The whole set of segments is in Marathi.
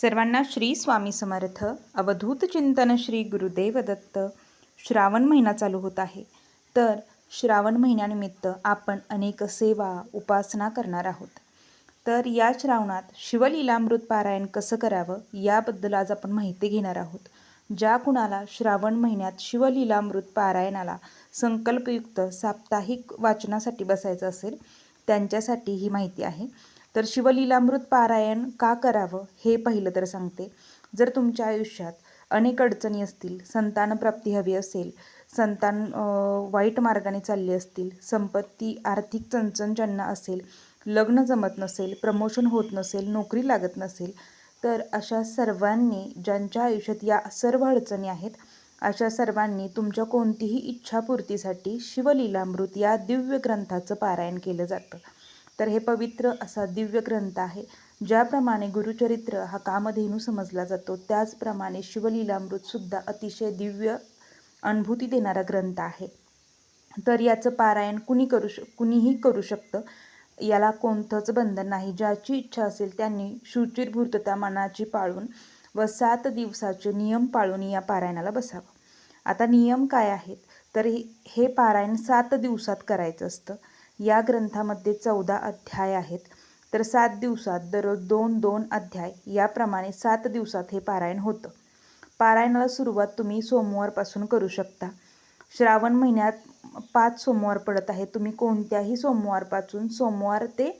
सर्वांना श्री स्वामी समर्थ. अवधूत चिंतन श्री गुरुदेव दत्त श्रावण महिना चालू होत आहे. तर श्रावण महिन्यानिमित्त आपण अनेक सेवा उपासना करणार आहोत. तर या श्रावणात शिवलीलामृत पारायण कसं करावं याबद्दल आज आपण माहिती घेणार आहोत. ज्या कुणाला श्रावण महिन्यात शिवलीलामृत पारायणाला संकल्पयुक्त साप्ताहिक वाचनासाठी बसायचं असेल त्यांच्यासाठी ही माहिती आहे. तर शिवलीलामृत पारायण का करावं हे पहिलं तर सांगते. जर तुमच्या आयुष्यात अनेक अडचणी असतील संतानप्राप्ती हवी असेल संतान वाईट मार्गाने चालले असतील संपत्ती आर्थिक चणचण ज्यांना असेल लग्न जमत नसेल प्रमोशन होत नसेल नोकरी लागत नसेल तर अशा सर्वांनी ज्यांच्या आयुष्यात या सर्व अडचणी आहेत अशा सर्वांनी तुमच्या कोणतीही इच्छापूर्तीसाठी शिवलीलामृत या दिव्य ग्रंथाचं पारायण केलं जातं. तर हे पवित्र असा दिव्य ग्रंथ आहे ज्याप्रमाणे गुरुचरित्र हा कामधेनू समजला जातो. त्याचप्रमाणे शिवलीलामृतसुद्धा अतिशय दिव्य अनुभूती देणारा ग्रंथ आहे. तर याचं पारायण कुणी करू श कुणीही करू शकतं याला कोणतंच बंधन नाही. ज्याची इच्छा असेल त्यांनी शुचिरभूर्तता मनाची पाळून व सात दिवसाचे नियम पाळून या पारायणाला बसावं. आता नियम काय आहेत? तर हे पारायण सात दिवसात करायचं असतं. या ग्रंथामध्ये चौदा अध्याय आहेत. तर सात दिवसात दररोज दोन दोन अध्याय याप्रमाणे सात दिवसात हे पारायण होतं. पारायणाला सुरुवात तुम्ही सोमवारपासून करू शकता. श्रावण महिन्यात पाच सोमवार पडत आहे. तुम्ही कोणत्याही सोमवारपासून सोमवार ते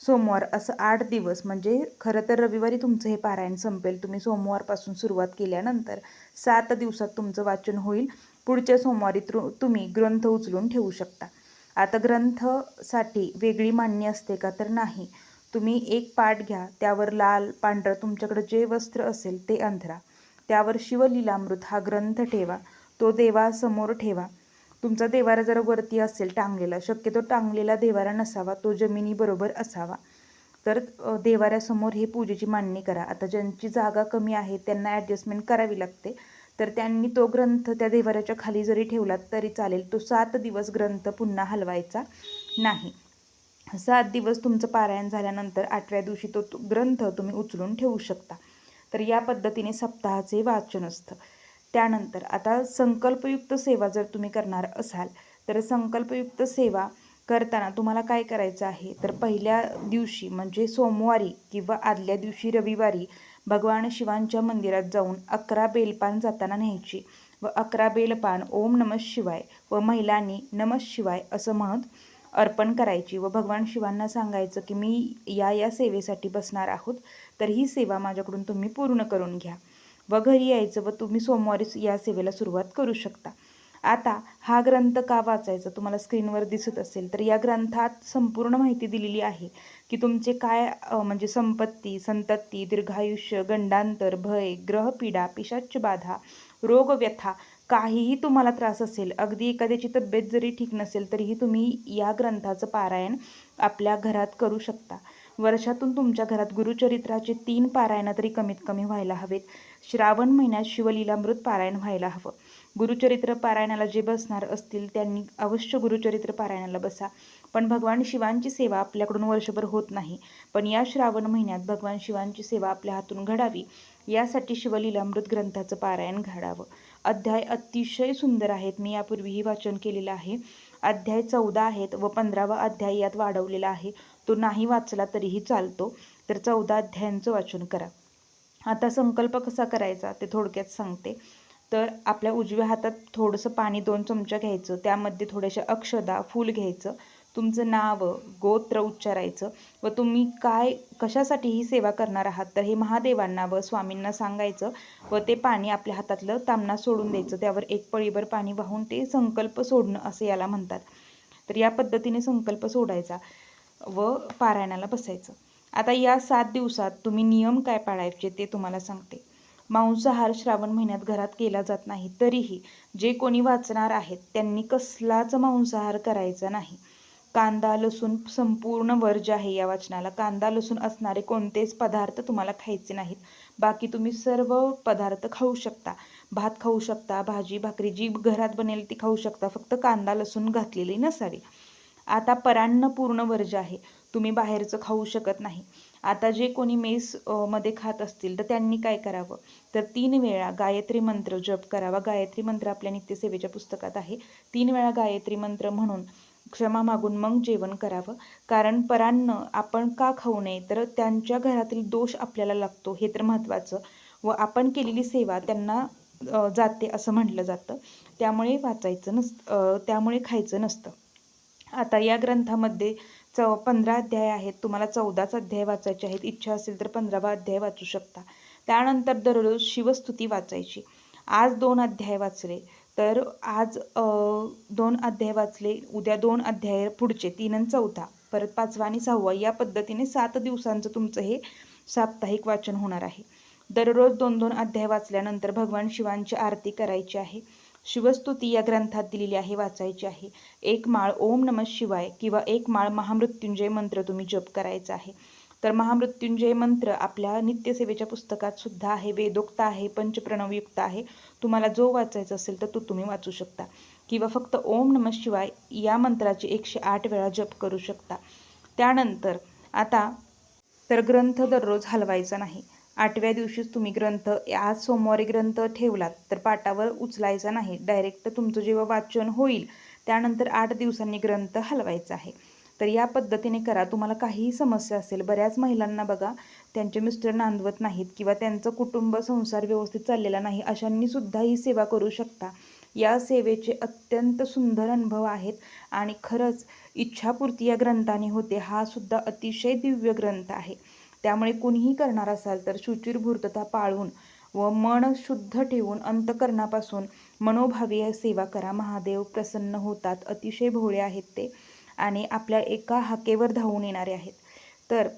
सोमवार असं आठ दिवस म्हणजे खरं तर रविवारी तुमचं हे पारायण संपेल. तुम्ही सोमवारपासून सुरुवात केल्यानंतर सात दिवसात तुमचं वाचन होईल. पुढच्या सोमवारी तुम्ही ग्रंथ उचलून ठेवू शकता. आता ग्रंथसाठी वेगळी मांडणी असते का? तर नाही. तुम्ही एक पाठ घ्या त्यावर लाल पांढरं तुमच्याकडं जे वस्त्र असेल ते अंधरा त्यावर शिवलीलामृत हा ग्रंथ ठेवा. तो देवासमोर ठेवा. तुमचा देवारा जर वरती असेल टांगलेला शक्यतो टांगलेला देवारा नसावा तो जमिनीबरोबर असावा. तर देवाऱ्यासमोर हे पूजेची मांडणी करा. आता ज्यांची जागा कमी आहे त्यांना ॲडजस्टमेंट करावी लागते. तर त्यांनी तो ग्रंथ त्या देवाऱ्याच्या खाली जरी ठेवला तरी चालेल. तो सात दिवस ग्रंथ पुन्हा हलवायचा नाही. सात दिवस तुमचं पारायण झाल्यानंतर आठव्या दिवशी तो ग्रंथ तुम्ही उचलून ठेवू शकता. तर या पद्धतीने सप्ताहाचे वाचन असतं. त्यानंतर आता संकल्पयुक्त सेवा जर तुम्ही करणार असाल तर संकल्पयुक्त सेवा करताना तुम्हाला काय करायचं आहे? तर पहिल्या दिवशी म्हणजे सोमवारी किंवा आदल्या दिवशी रविवारी भगवान शिवांच्या मंदिरात जाऊन अकरा बेलपान जाताना न्यायची व अकरा बेलपान ओम नमः शिवाय व महिलांनी नमः शिवाय असं म्हणत अर्पण करायची व भगवान शिवांना सांगायचं की मी या या सेवेसाठी बसणार आहोत तर ही सेवा माझ्याकडून तुम्ही पूर्ण करून घ्या. व घरी यायचं व तुम्ही सोमवारीच या सेवेला सुरुवात करू शकता. आता हा ग्रंथ का वाचायचा तुम्हाला स्क्रीनवर दिसत असेल तर या ग्रंथात संपूर्ण माहिती दिलेली आहे की तुमचे काय म्हणजे संपत्ती संतती दीर्घायुष्य गंडांतर भय ग्रहपीडा पिशाच बाधा रोगव्यथा काहीही तुम्हाला त्रास असेल अगदी एखाद्याची तब्येत जरी ठीक नसेल तरीही तुम्ही या ग्रंथाचं पारायण आपल्या घरात करू शकता. वर्षातून तुमच्या घरात गुरुचरित्राचे तीन पारायणं तरी कमीत कमी व्हायला हवेत. श्रावण महिन्यात शिवलीलामृत पारायण व्हायला हवं. गुरुचरित्र पारायणाला जे बसणार असतील त्यांनी अवश्य गुरुचरित्र पारायणाला बसा. पण भगवान शिवांची सेवा आपल्याकडून वर्षभर होत नाही. पण या श्रावण महिन्यात भगवान शिवांची सेवा आपल्या हातून घडावी यासाठी शिवलीलामृत ग्रंथाचं पारायण घडावं. अध्याय अतिशय सुंदर आहेत. मी यापूर्वीही वाचन केलेलं आहे. अध्याय चौदा आहेत व पंधरावा अध्याय यात वाढवलेला आहे. तो नाही वाचला तरीही चालतो. तर चौदा अध्यायांचं वाचन करा. आता संकल्प कसा करायचा ते थोडक्यात सांगते. तर आपल्या उजव्या हातात थोडंसं पाणी दोन चमचा घ्यायचं. त्यामध्ये थोड्याशा अक्षदा फूल घ्यायचं. तुमचं नाव गोत्र उच्चारायचं. व तुम्ही काय कशासाठी ही सेवा करणार आहात? तर हे महादेवांना व स्वामींना सांगायचं व ते पाणी आपल्या हातातलं तामणा सोडून द्यायचं. त्यावर एक पळीभर पाणी वाहून ते संकल्प सोडणं असं याला म्हणतात. तर या पद्धतीने संकल्प सोडायचा व पारायणाला बसायचं. आता या सात दिवसात तुम्ही नियम काय पाळायचे ते तुम्हाला सांगते. मांसाहार श्रावण महिन्यात घरात केला जात नाही. तरीही जे कोणी वाचणार आहेत त्यांनी कसलाच मांसाहार करायचा नाही. कांदा लसूण संपूर्ण वर्ज आहे या वाचनाला. कांदा लसूण असणारे कोणतेच पदार्थ तुम्हाला खायचे नाहीत. बाकी तुम्ही सर्व पदार्थ खाऊ शकता. भात खाऊ शकता भाजी भाकरी जी घरात बनेल ती खाऊ शकता. फक्त कांदा लसूण घातलेली नसावी. आता परान्न पूर्ण वर्ज आहे तुम्ही बाहेरचं खाऊ शकत नाही. आता जे कोणी मेस मध्ये खात असतील तर त्यांनी काय करावं? तर तीन वेळा गायत्री मंत्र जप करावा. गायत्री मंत्र आपल्या नित्यसेवेच्या पुस्तकात आहे. तीन वेळा गायत्री मंत्र म्हणून क्षमा मागून मग जेवण करावं. कारण परान्न आपण का खाऊ नये? तर त्यांच्या घरातील दोष आपल्याला लागतो. हे तर महत्त्वाचं. व आपण केलेली सेवा त्यांना जाते असं म्हटलं जातं. त्यामुळे वाचायचं नसतं त्यामुळे खायचं नसतं. आता या ग्रंथामध्ये च पंधरा अध्याय आहेत. तुम्हाला चौदाच अध्याय वाचायचे आहेत. इच्छा असेल तर पंधरावा अध्याय वाचू शकता. त्यानंतर दररोज शिवस्तुती वाचायची. आज दोन अध्याय वाचले. तर आज दोन अध्याय वाचले. उद्या दोन अध्याय पुढचे तीन आणि चौथा परत पाचवा आणि सहावा. या पद्धतीने सात दिवसांचं तुमचं हे साप्ताहिक वाचन होणार आहे. दररोज दोन दोन अध्याय वाचल्यानंतर भगवान शिवांची आरती करायची आहे. शिवस्तुती या ग्रंथात दिलेली आहे वाचायची आहे. एक माळ ओम नम शिवाय किंवा एक माळ महामृत्युंजय मंत्र तुम्ही जप करायचा आहे. तर महामृत्युंजय मंत्र आपल्या नित्यसेवेच्या पुस्तकात सुद्धा आहे वेदोक्त आहे पंचप्रणवयुक्त आहे. तुम्हाला जो वाचायचा असेल तर तो तुम्ही वाचू शकता. किंवा फक्त ओम नम शिवाय या मंत्राची एकशे आठ वेळा जप करू शकता. त्यानंतर आता तर ग्रंथ दररोज हलवायचा नाही. आठव्या दिवशीच तुम्ही ग्रंथ आज सोमवारी ग्रंथ ठेवलात तर पाटावर उचलायचा नाही. डायरेक्ट तुमचं जेव्हा वाचन होईल त्यानंतर आठ दिवसांनी ग्रंथ हलवायचा आहे. तर या पद्धतीने करा. तुम्हाला काहीही समस्या असेल बऱ्याच महिलांना बघा त्यांचे मिस्टर नांदवत नाहीत किंवा त्यांचं कुटुंब संसार व्यवस्थित चाललेला नाही अशांनी सुद्धा ही सेवा करू शकता. या सेवेचे अत्यंत सुंदर अनुभव आहेत आणि खरंच इच्छापूर्ती या ग्रंथाने होते. हा सुद्धा अतिशय दिव्य ग्रंथ आहे. त्यामुळे कुणीही करणार असाल तर शुचिरभूर्तता पाळून व मन शुद्ध ठेवून अंतकरणापासून मनोभावी सेवा करा. महादेव प्रसन्न होतात. अतिशय भोळे आहेत ते आणि आपल्या एका हाकेवर धावून येणारे आहेत. तर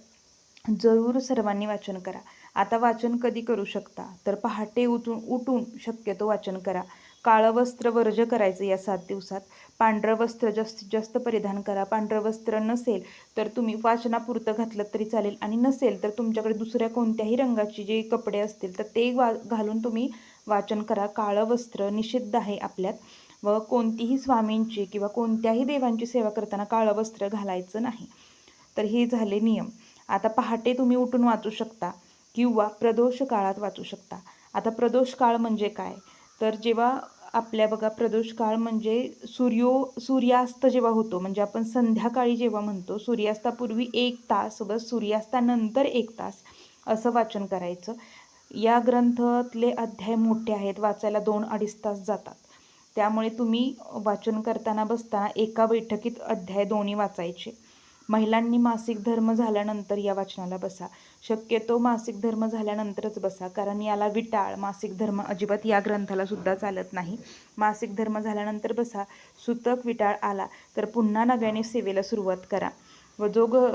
जरूर सर्वांनी वाचन करा. आता वाचन कधी करू शकता? तर पहाटे उठून उठून शक्यतो वाचन करा. काळं वस्त्र वर्ज करायचं या सात दिवसात. पांढरं वस्त्र जास्तीत जास्त परिधान करा. पांढरं वस्त्र नसेल तर तुम्ही वाचनापुरतं घातलं तरी चालेल आणि नसेल तर तुमच्याकडे दुसऱ्या कोणत्याही रंगाची जे कपडे असतील तर ते वा घालून तुम्ही वाचन करा. काळं वस्त्र निषिद्ध आहे आपल्यात व कोणतीही स्वामींची किंवा कोणत्याही देवांची सेवा करताना काळं वस्त्र घालायचं नाही. तर हे झाले नियम. आता पहाटे तुम्ही उठून वाचू शकता किंवा प्रदोष काळात वाचू शकता. आता प्रदोष काळ म्हणजे काय? तर जेव्हा आपल्या बघा प्रदोष काळ म्हणजे सूर्यो सूर्यास्त जेव्हा होतो म्हणजे आपण संध्याकाळी जेव्हा म्हणतो सूर्यास्तापूर्वी एक तास व सूर्यास्तानंतर एक तास असं वाचन करायचं. या ग्रंथातले अध्याय मोठे आहेत वाचायला दोन अडीच तास जातात. त्यामुळे तुम्ही वाचन करताना बसताना एका बैठकीत अध्याय दोन्ही वाचायचे. महिलांनी मासिक धर्म झाल्यानंतर या वाचनाला बसा. शक्यतो मासिक धर्म झाल्यानंतरच बसा कारण याला विटाळ मासिक धर्म अजिबात या ग्रंथाला सुद्धा चालत नाही. मासिक धर्म झाल्यानंतर बसा सुतक विटाळ आला तर पुन्हा नव्याने सेवेला सुरुवात करा. व जो ग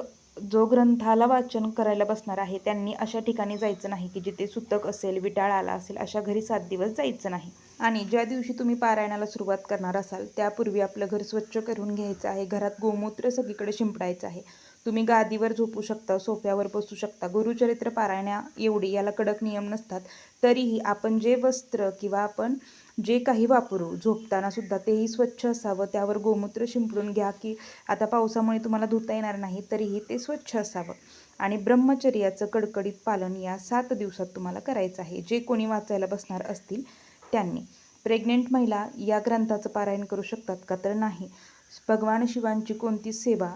जो ग्रंथाला वाचन करायला बसणार आहे त्यांनी अशा ठिकाणी जायचं नाही की जिथे सुतक असेल विटाळ आला असेल अशा घरी सात दिवस जायचं नाही. आणि ज्या दिवशी तुम्ही पारायणाला सुरुवात करणार असाल त्यापूर्वी आपलं घर स्वच्छ करून घ्यायचं आहे. घरात गोमूत्र सगळीकडे शिंपडायचं आहे. तुम्ही गादीवर झोपू शकता सोफ्यावर बसू शकता. गुरुचरित्र पारायणा एवढी याला कडक नियम नसतात. तरीही आपण जे वस्त्र किंवा आपण जे काही वापरू झोपताना सुद्धा तेही स्वच्छ असावं. त्यावर गोमूत्र शिंपडून घ्या की आता पावसामुळे तुम्हाला धुता येणार नाही तरीही ते स्वच्छ असावं. आणि ब्रह्मचर्याचं कडकडीत पालन या सात दिवसात तुम्हाला करायचं आहे. जे कोणी वाचायला बसणार असतील त्यांनी. प्रेग्नेंट महिला या ग्रंथाचं पारायण करू शकतात का? तर नाही. भगवान शिवांची कोणती सेवा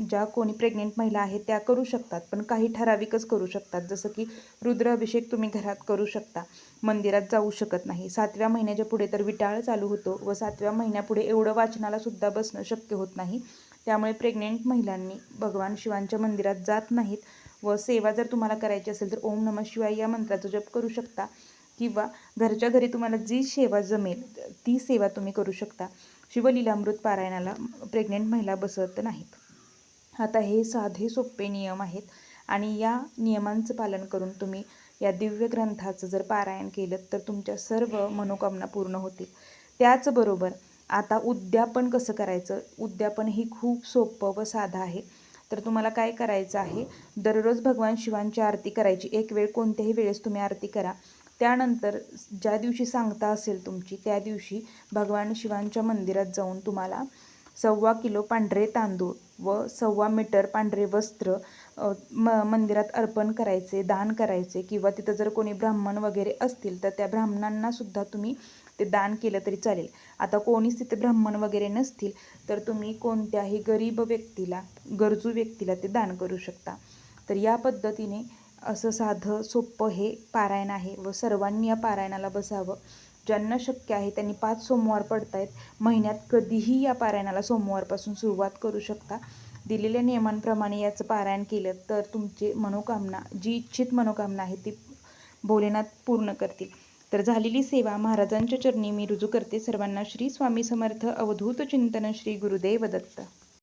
ज्या कोणी प्रेग्नेंट महिला आहेत त्या करू शकतात पण काही ठराविकच करू शकतात. जसं की रुद्र अभिषेक तुम्ही घरात करू शकता. मंदिरात जाऊ शकत नाही. सातव्या महिन्याच्या पुढे तर विटाळ चालू होतो व सातव्या महिन्यापुढे एवढं वाचनाला सुद्धा बसणं शक्य होत नाही. त्यामुळे प्रेग्नेंट महिलांनी भगवान शिवांच्या मंदिरात जात नाहीत व सेवा जर तुम्हाला करायची असेल तर ओम नमः शिवाय या मंत्राचा जप करू शकता. किंवा घरच्या घरी तुम्हाला जी सेवा जमेल ती सेवा तुम्ही करू शकता. शिवलीलामृत पारायणाला प्रेग्नेंट महिला बसत नाहीत. आता हे साधे सोपे नियम आहेत आणि या नियमांचं पालन करून तुम्ही या दिव्य ग्रंथाचं जर पारायण केलं तर तुमच्या सर्व मनोकामना पूर्ण होतील. त्याचबरोबर आता उद्यापन कसं करायचं? उद्यापन ही खूप सोपं व साधं आहे. तर तुम्हाला काय करायचं आहे? दररोज भगवान शिवांची आरती करायची. एक वेळ कोणत्याही वेळेस तुम्ही आरती करा. त्यानंतर ज्या दिवशी सांगता असेल तुमची त्या दिवशी भगवान शिवांच्या मंदिरात जाऊन तुम्हाला सव्वा किलो पांढरे तांदूळ व सव्वा मीटर पांढरे वस्त्र म मंदिरात अर्पण करायचे दान करायचे किंवा तिथं जर कोणी ब्राह्मण वगैरे असतील तर त्या ब्राह्मणांनासुद्धा तुम्ही ते दान केलं तरी चालेल. आता कोणीच तिथे ब्राह्मण वगैरे नसतील तर तुम्ही कोणत्याही गरीब व्यक्तीला गरजू व्यक्तीला ते दान करू शकता. तर या पद्धतीने असं साधं सोपं हे पारायण आहे व सर्वांनी या पारायणाला बसावं. ज्यांना शक्य आहे त्यांनी पाच सोमवार पडत आहेत महिन्यात कधीही या पारायणाला सोमवारपासून सुरुवात करू शकता. दिलेल्या नियमांप्रमाणे याचं पारायण केलं तर तुमची मनोकामना जी इच्छित मनोकामना आहे ती भोलेनाथ पूर्ण करतील. तर झालेली सेवा महाराजांच्या चरणी मी रुजू करते. सर्वांना श्री स्वामी समर्थ. अवधूत चिंतन श्री गुरुदेव दत्त.